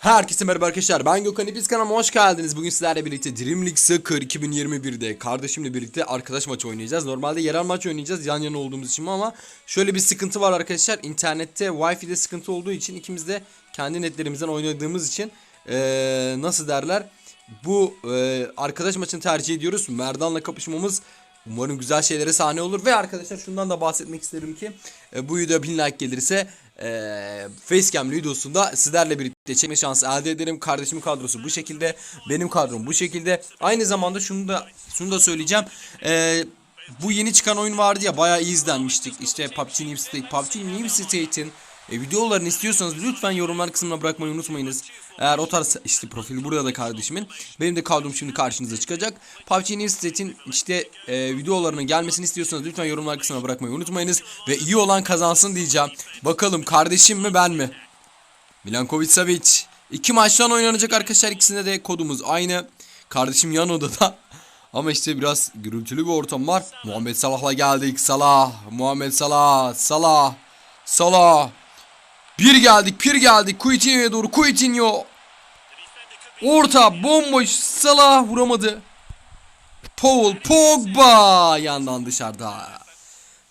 Herkese merhaba arkadaşlar ben Gökhan İpiz kanalıma hoş geldiniz. Bugün sizlerle birlikte Dream League Soccer 2021'de kardeşimle birlikte arkadaş maçı oynayacağız. Normalde yerel maç oynayacağız yan yana olduğumuz için ama şöyle bir sıkıntı var arkadaşlar. İnternette Wi-Fi'de sıkıntı olduğu için ikimiz de kendi netlerimizden oynadığımız için ee, nasıl derler bu ee, arkadaş maçını tercih ediyoruz. Merdan'la kapışmamız Umarım güzel şeylere sahne olur ve arkadaşlar şundan da bahsetmek isterim ki e, bu video 1000 like gelirse e, Facecam videosunda sizlerle birlikte çekme şansı elde ederim. Kardeşimin kadrosu bu şekilde, benim kadrom bu şekilde. Aynı zamanda şunu da şunu da söyleyeceğim. E, bu yeni çıkan oyun vardı ya bayağı iyi izlenmiştik. İşte PUBG New State, PUBG New State'in e, videolarını istiyorsanız lütfen yorumlar kısmına bırakmayı unutmayınız. Eğer o tarz işte profili burada da kardeşimin. Benim de kadrom şimdi karşınıza çıkacak. PUBG New State'in işte e, videolarının gelmesini istiyorsanız lütfen yorumlar kısmına bırakmayı unutmayınız. Ve iyi olan kazansın diyeceğim. Bakalım kardeşim mi ben mi? Milankovic Savic. İki maçtan oynanacak arkadaşlar. İkisinde de kodumuz aynı. Kardeşim yan odada. Ama işte biraz gürültülü bir ortam var. Muhammed Salah'la geldik. Salah. Muhammed Salah. Salah. Salah. Bir geldik, bir geldik. Coutinho'ya doğru. Coutinho. Orta bomboş. Salah vuramadı. Paul Pogba yandan dışarıda.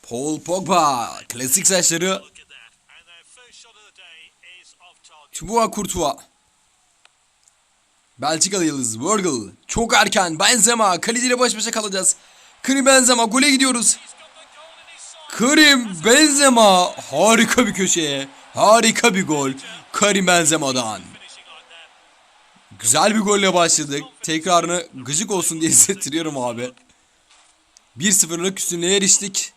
Paul Pogba klasik saçları. Thibaut Courtois. Belçikalı yıldız Virgil. Çok erken Benzema kaleciyle baş başa kalacağız. Karim Benzema gole gidiyoruz. Karim Benzema harika bir köşeye. Harika bir gol. Karim Benzema'dan. Güzel bir golle başladık. Tekrarını gıcık olsun diye hissettiriyorum abi. 1-0'lık üstünlüğe eriştik.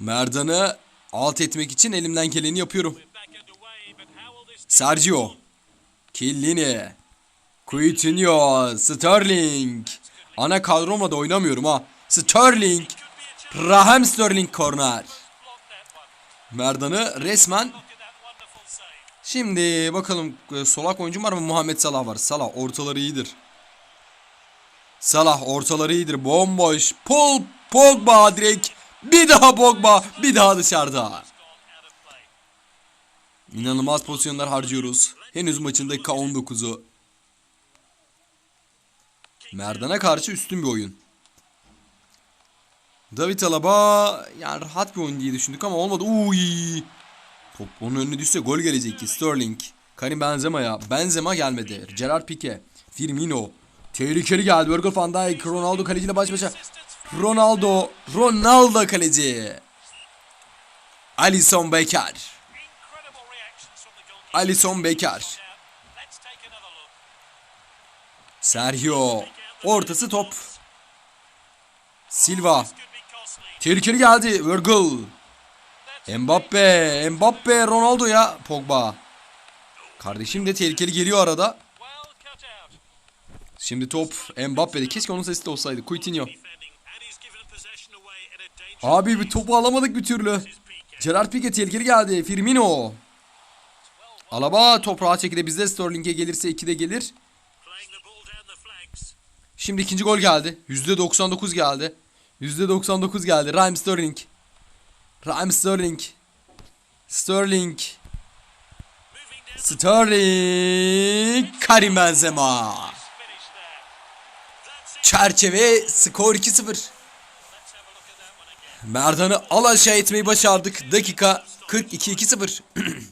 Merdan'ı alt etmek için elimden geleni yapıyorum. Sergio. Killini. Coutinho. Sterling. Ana kadromla da oynamıyorum ha. Sterling. Raheem Sterling korner. Merdan'ı resmen Şimdi bakalım e, solak oyuncu var mı? Muhammed Salah var. Salah ortaları iyidir. Salah ortaları iyidir. Bomboş. Paul Pogba direkt. Bir daha Pogba. Bir daha dışarıda. İnanılmaz pozisyonlar harcıyoruz. Henüz maçın dakika 19'u. Merdan'a karşı üstün bir oyun. David Alaba yani rahat bir oyun diye düşündük ama olmadı. Uy. Top onun önüne düşse gol gelecek ki. Sterling. Karim Benzema ya. Benzema gelmedi. Gerard Pique. Firmino. Tehlikeli geldi. Virgil van Dijk. Ronaldo kaleciyle baş başa. Ronaldo. Ronaldo kaleci. Alisson Becker. Alisson Becker. Sergio. Ortası top. Silva. Tehlikeli geldi. Virgil. Mbappe. Mbappe. Ronaldo ya. Pogba. Kardeşim de tehlikeli geliyor arada. Şimdi top Mbappe'de. Keşke onun sesi de olsaydı. Coutinho. Abi bir topu alamadık bir türlü. Gerard Pique tehlikeli geldi. Firmino. Alaba top rahat şekilde bizde Sterling'e gelirse 2'de gelir. Şimdi ikinci gol geldi. %99 geldi. %99 geldi. Raheem Sterling. Raheem Sterling. Sterling. Sterling. Karim Benzema. Çerçeve skor 2-0. Merdan'ı al aşağı etmeyi başardık. Dakika 42-2-0.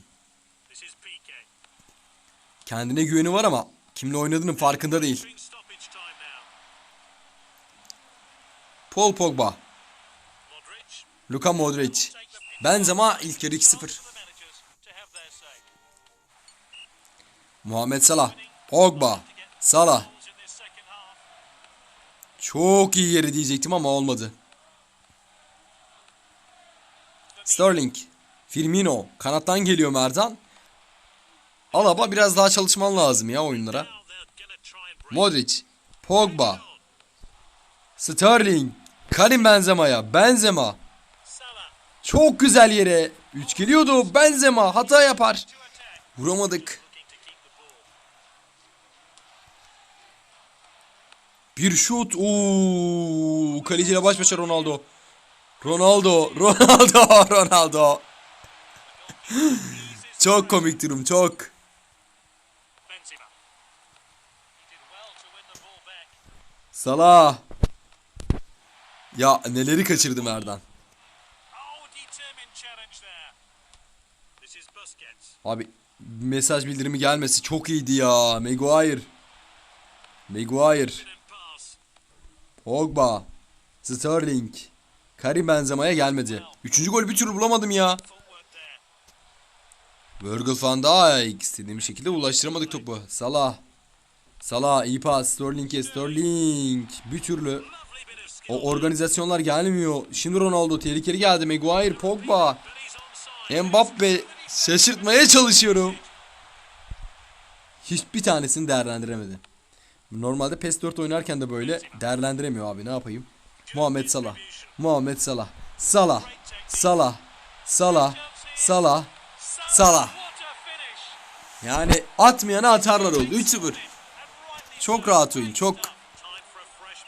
Kendine güveni var ama kimle oynadığının farkında değil. Paul Pogba. Luka Modric. Benzema ilk yarı 2-0. Muhammed Salah. Pogba. Salah. Çok iyi yeri diyecektim ama olmadı. Sterling. Firmino. Kanattan geliyor Merdan. Alaba biraz daha çalışman lazım ya oyunlara. Modric. Pogba. Sterling. Karim Benzema'ya. Benzema. Çok güzel yere. Üç geliyordu. Benzema hata yapar. Vuramadık. Bir şut. Ooo. Kaleciyle baş başa Ronaldo. Ronaldo. Ronaldo. Ronaldo. çok komik durum. Çok. Salah. Ya neleri kaçırdı Merdan. Determined challenge there. This is Busquets. Abi mesaj bildirimi gelmesi çok iyiydi ya. Maguire. Maguire. Pogba. Sterling. Karim Benzema'ya gelmedi. Üçüncü golü bir türlü bulamadım ya. Virgil van Dijk. İstediğim şekilde ulaştıramadık topu. Salah. Salah iyi pas. Sterling'e Sterling. Bir türlü o organizasyonlar gelmiyor. Şimdi Ronaldo tehlikeli geldi. Maguire, Pogba. Mbappe şaşırtmaya çalışıyorum. Hiçbir tanesini değerlendiremedi. Normalde PES 4 oynarken de böyle değerlendiremiyor abi ne yapayım. Muhammed Salah. Muhammed Salah. Salah. Salah. Salah. Salah. Salah. Yani atmayana atarlar oldu. 3-0. And rightly Çok rahat oyun. Çok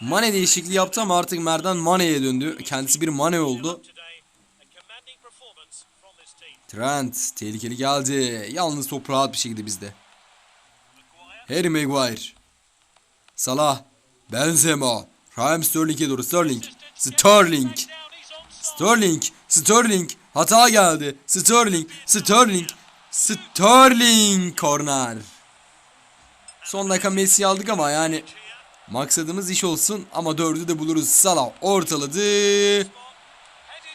Mane değişikliği yaptı ama artık Merdan Mane'ye döndü. Kendisi bir Mane oldu. Trent tehlikeli geldi. Yalnız top rahat bir şekilde bizde. Harry Maguire. Salah. Benzema. Raheem Sterling'e doğru Sterling. Sterling. Sterling. Sterling. Hata geldi. Sterling. Sterling. Sterling. Corner. Son dakika Messi aldık ama yani maksadımız iş olsun ama dördü de buluruz. Salah ortaladı.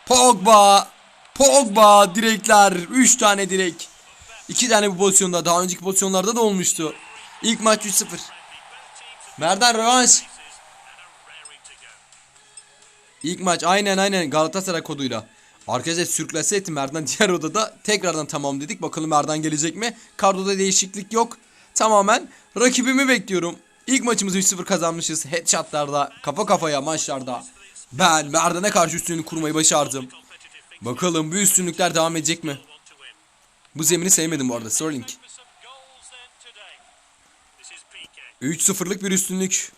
Pogba. Pogba direkler. 3 tane direk. 2 tane bu pozisyonda. Daha önceki pozisyonlarda da olmuştu. İlk maç 3-0. Merdan rövanş. İlk maç aynen aynen Galatasaray koduyla. Arkadaşlar sürklase ettim Merdan diğer odada. Tekrardan tamam dedik. Bakalım Merdan gelecek mi? Kadroda değişiklik yok. Tamamen rakibimi bekliyorum. İlk maçımızı 3-0 kazanmışız. Headshotlarda, kafa kafaya maçlarda. Ben Merdan'a karşı üstünlük kurmayı başardım. Bakalım bu üstünlükler devam edecek mi? Bu zemini sevmedim bu arada Sterling. For some goals then today. This is PK. 3-0'lık bir üstünlük.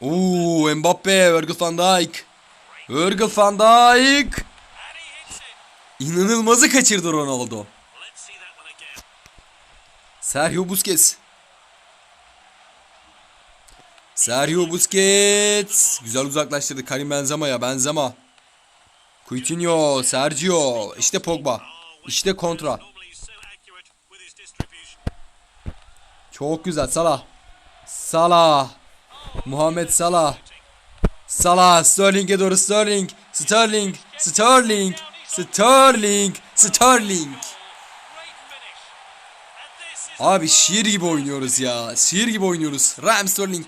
Oo Mbappe, Virgil van Dijk. Virgil van Dijk. İnanılmazı kaçırdı Ronaldo. Sergio Busquets. Sergio Busquets. Güzel uzaklaştırdı Karim Benzema'ya. Benzema. Coutinho, Sergio. İşte Pogba. İşte kontra. Çok güzel Salah. Salah. Muhammed Salah. Salah Sterling'e doğru Sterling. Sterling. Sterling. Sterling. Sterling. Abi şiir gibi oynuyoruz ya. Şiir gibi oynuyoruz. Raheem Sterling.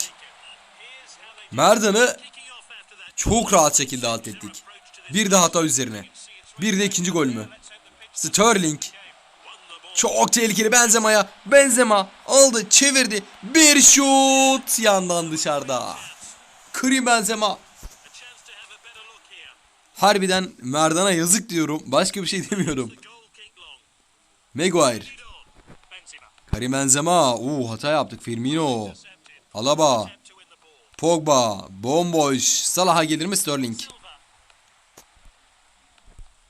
Merdan'ı çok rahat şekilde alt ettik. Bir de hata üzerine. Bir de ikinci gol mü? Sterling. Çok tehlikeli Benzema'ya. Benzema aldı çevirdi. Bir şut yandan dışarıda. Karim Benzema. Harbiden Merdan'a yazık diyorum. Başka bir şey demiyorum. Maguire. Karim Benzema. Oo hata yaptık. Firmino. Alaba. Pogba. Bomboş. Salah'a gelir mi Sterling?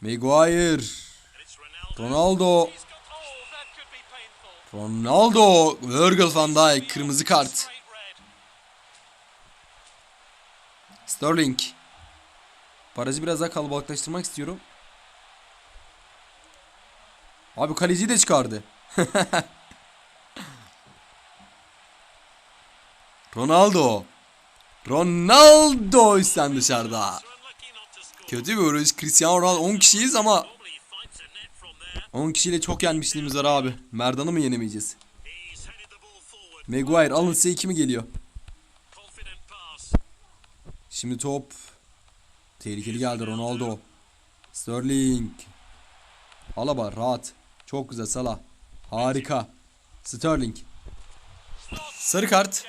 Maguire. Ronaldo. Ronaldo. Virgil van Dijk. Kırmızı kart. Sterling. Barajı biraz daha kalabalıklaştırmak istiyorum. Abi kaleciyi de çıkardı. Ronaldo. Ronaldo sen dışarıda. Kötü bir vuruş. Cristiano Ronaldo 10 kişiyiz ama Normally he finds a net from there. 10 kişiyle çok yenmişliğimiz var abi. Merdan'ı mı yenemeyeceğiz? Maguire alın size 2 mi geliyor? Şimdi top. Tehlikeli geldi Ronaldo. Sterling. Alaba rahat. Çok güzel Salah. Harika. Sterling. Sarı kart.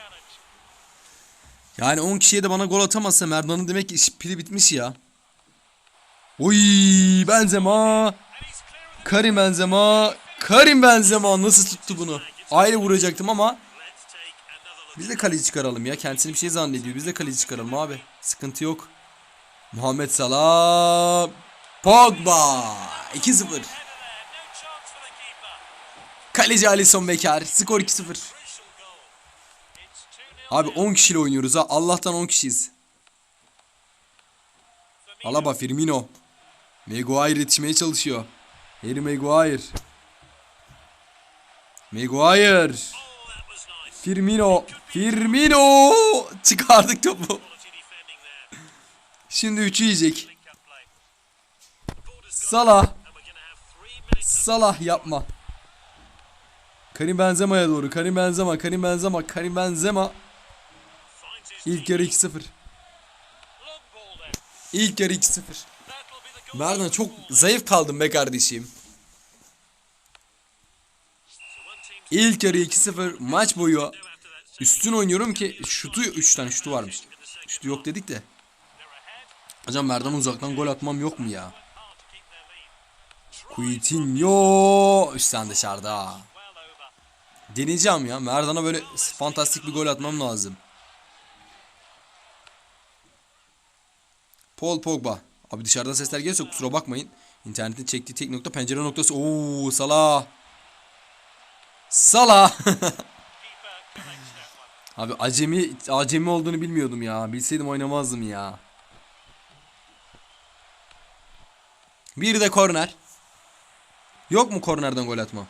Yani 10 kişiye de bana gol atamazsa Merdan'ın demek ki pili bitmiş ya. Oy Benzema. Karim Benzema. Karim Benzema nasıl tuttu bunu? Ayrı vuracaktım ama biz de kaleci çıkaralım ya. Kendisini bir şey zannediyor. Biz de kaleci çıkaralım abi. Sıkıntı yok. Muhammed Salah. Pogba. 2-0. Header there. No chance for the keeper. Kaleci Alisson Becker. Skor 2-0. Abi 10 kişiyle oynuyoruz ha. Allah'tan 10 kişiyiz. Alaba Firmino. Maguire yetişmeye çalışıyor. Harry Maguire. Maguire. Firmino. Firmino. Çıkardık topu. Şimdi 3'ü yiyecek. Salah. Salah yapma. Karim Benzema'ya doğru. Karim Benzema. Karim Benzema. Karim Benzema. İlk yarı 2-0. long ball there. İlk yarı 2-0. That'll be the goal. Merdan çok zayıf kaldım be kardeşim. İlk yarı 2-0 maç boyu üstün oynuyorum ki şutu 3 tane şutu varmış. Şutu yok dedik de. Hocam Merdan uzaktan gol atmam yok mu ya? Lead. Coutinho üstten dışarıda. Deneyeceğim ya. Merdan'a böyle fantastik bir gol atmam lazım. Paul Pogba. Abi dışarıdan sesler geliyorsa kusura bakmayın. İnternetin çektiği tek nokta pencere noktası. Oo Salah. Salah. Abi acemi acemi olduğunu bilmiyordum ya. Bilseydim oynamazdım ya. Bir de korner. Yok mu kornerden gol atma?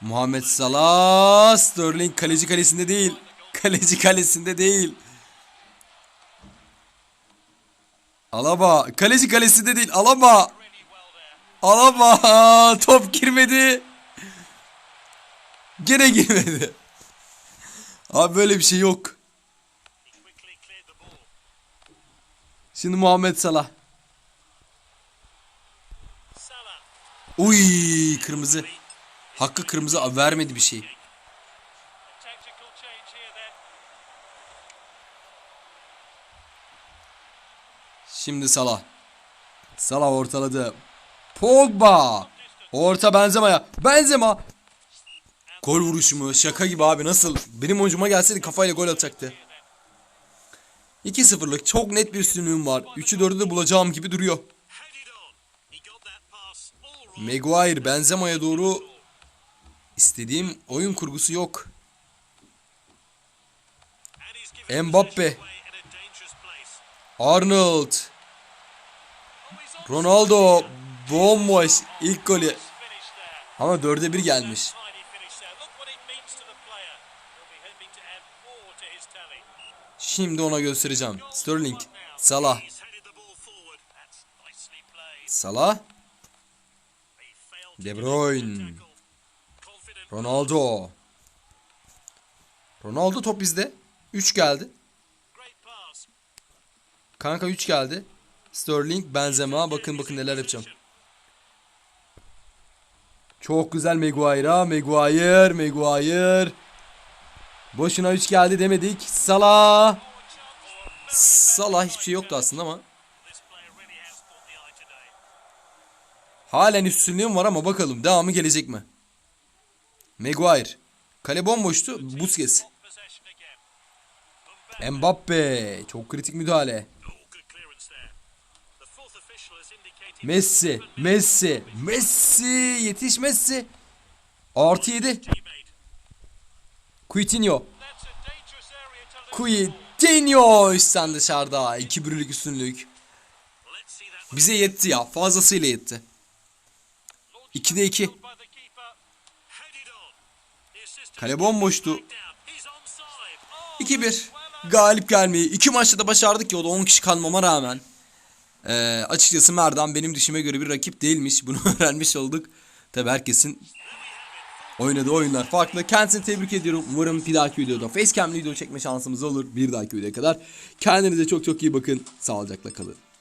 Muhammed Salah Sterling kaleci kalesinde değil. Kaleci kalesinde değil. Alaba kaleci kalesinde değil. Alaba. Alaba top girmedi. Gene girmedi. Abi böyle bir şey yok. Şimdi Muhammed. Salah. Uy kırmızı. Hakkı kırmızı vermedi bir şey. Şimdi Salah. Salah ortaladı. Pogba. Orta Benzema'ya. Benzema. Gol vuruşu mu? Şaka gibi abi nasıl? Benim oyuncuma gelseydi kafayla gol atacaktı. 2-0'lık çok net bir üstünlüğüm var. 3'ü 4'ü de bulacağım gibi duruyor. Maguire Benzema'ya doğru istediğim oyun kurgusu yok. Mbappe. Arnold. Ronaldo. Bomboş. ilk golü. Ama 4'e 1 gelmiş. Şimdi ona göstereceğim. Sterling. Salah. Salah. De Bruyne. Ronaldo. Ronaldo top bizde. 3 geldi. Kanka 3 geldi. Sterling, Benzema. Bakın bakın neler yapacağım. Çok güzel Maguire ha. Maguire, Maguire. Boşuna 3 geldi demedik. Salah. Salah hiçbir şey yoktu aslında ama. Halen üstünlüğüm var ama bakalım devamı gelecek mi? Maguire. Kale bomboştu. Busquets. Mbappe. Çok kritik müdahale. Messi. Messi. Messi. Yetiş Messi. Artı 7. teammate. Coutinho. Coutinho üstten dışarıda. 2 birlik üstünlük. Bize yetti ya. Fazlasıyla yetti. 2'de 2. by the keeper. Headed on. The assistant Kale bomboştu. down. He's onside. Oh, 2-1. Galip gelmeyi. iki maçta da başardık ya o da 10 kişi kalmama rağmen. Ee, açıkçası Merdan benim dişime göre bir rakip değilmiş. Bunu öğrenmiş olduk. Tabi herkesin oynadığı oyunlar farklı. Kendisini tebrik ediyorum. Umarım bir dahaki videoda facecam video çekme şansımız olur. Bir dahaki videoya kadar. Kendinize çok çok iyi bakın. Sağlıcakla kalın.